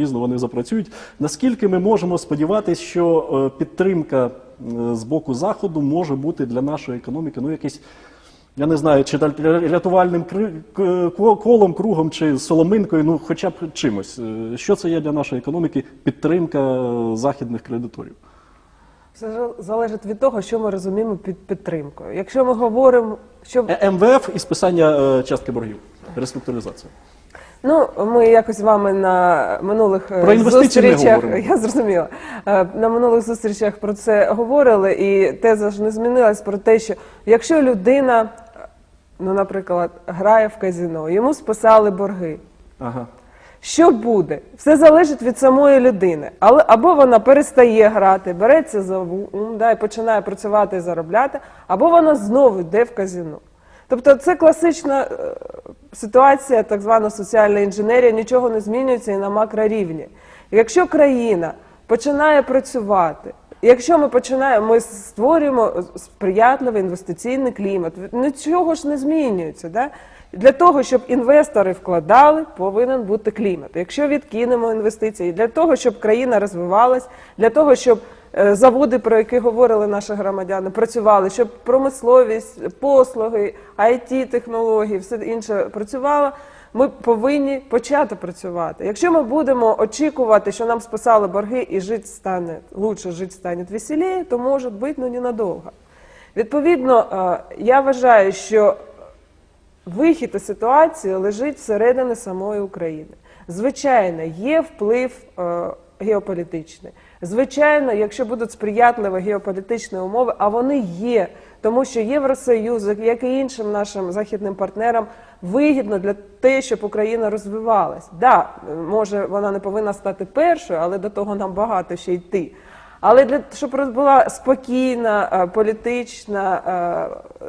пізно вони запрацюють. Наскільки ми можемо сподіватися, що е, підтримка е, з боку заходу може бути для нашої економіки, ну якийсь. Я не знаю, чи рятувальним колом, кругом, чи соломинкою, ну хоча б чимось. Е, Що це є для нашої економіки підтримка західних кредиторів? Все залежить від того, що ми розуміємо під підтримкою. Якщо ми говоримо, що МВФ і списання частки боргів, реструктуризація. Ну, ми якось з вами на минулих е, Про інвестиції не зустрічах, говоримо. я зрозуміла, Е, на минулих зустрічах про це говорили, і теза ж не змінилась про те, що якщо людина, ну, наприклад, грає в казино, йому списали борги. Ага. Що буде? Все залежить від самої людини. Але або вона перестає грати, береться за ум, да, і починає працювати і заробляти, або вона знову йде в казино. Тобто це класична е, ситуація, так звана соціальна інженерія, нічого не змінюється і на макрорівні. Якщо країна починає працювати, якщо ми починаємо, ми створюємо сприятливий інвестиційний клімат, нічого ж не змінюється. Да? Для того, щоб інвестори вкладали, повинен бути клімат. Якщо відкинемо інвестиції, для того, щоб країна розвивалась, для того, щоб е, заводи, про які говорили наші громадяни, працювали, щоб промисловість, послуги, it технології, все інше працювало. Ми повинні почати працювати. Якщо ми будемо очікувати, що нам списали борги і жити стане лучше, жити стане веселіше, то може бути ну, ненадовго. Відповідно, е, я вважаю, що вихід із ситуації лежить всередині самої України. Звичайно, є вплив е, геополітичний. Звичайно, якщо будуть сприятливі геополітичні умови, а вони є, тому що Євросоюз, як і іншим нашим західним партнерам, вигідно для те, щоб Україна розвивалась. Да, може вона не повинна стати першою, але до того нам багато ще йти. Але для щоб була спокійна, е, політична е,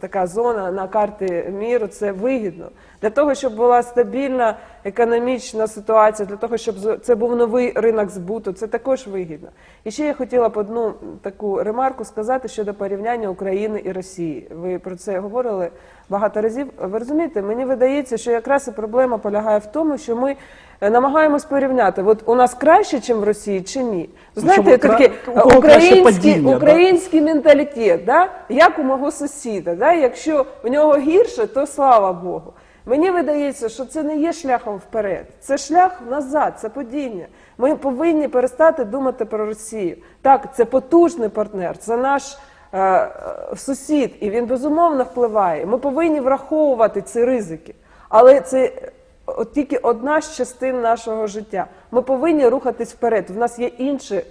така зона на карті міру, це вигідно. Для того, щоб була стабільна економічна ситуація, для того, щоб це був новий ринок збуту, це також вигідно. І ще я хотіла б одну таку ремарку сказати щодо порівняння України і Росії. Ви про це говорили багато разів. Ви розумієте, мені видається, що якраз і проблема полягає в тому, що ми е, намагаємось порівняти, от у нас краще, ніж в Росії, чи ні. Ну, Знаєте, кого український, да? український менталітет, да? як у мого сусіда. Да? Якщо в нього гірше, то слава Богу. Мені видається, що це не є шляхом вперед, це шлях назад, це падіння. Ми повинні перестати думати про Росію. Так, це потужний партнер, це наш е, е, сусід, і він безумовно впливає. Ми повинні враховувати ці ризики. Але це е, от тільки одна з частин нашого життя. Ми повинні рухатись вперед. В нас є інші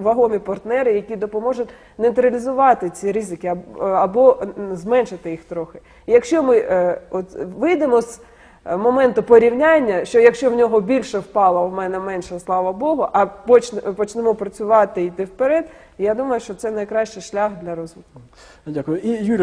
вагомі партнери, які допоможуть нейтралізувати ці ризики аб- або зменшити їх трохи. І якщо ми е, от вийдемо з е, моменту порівняння, що якщо в нього більше впало, в мене менше, слава Богу, а почнемо працювати і йти вперед, я думаю, що це найкращий шлях для розвитку. Дякую. І Юрій.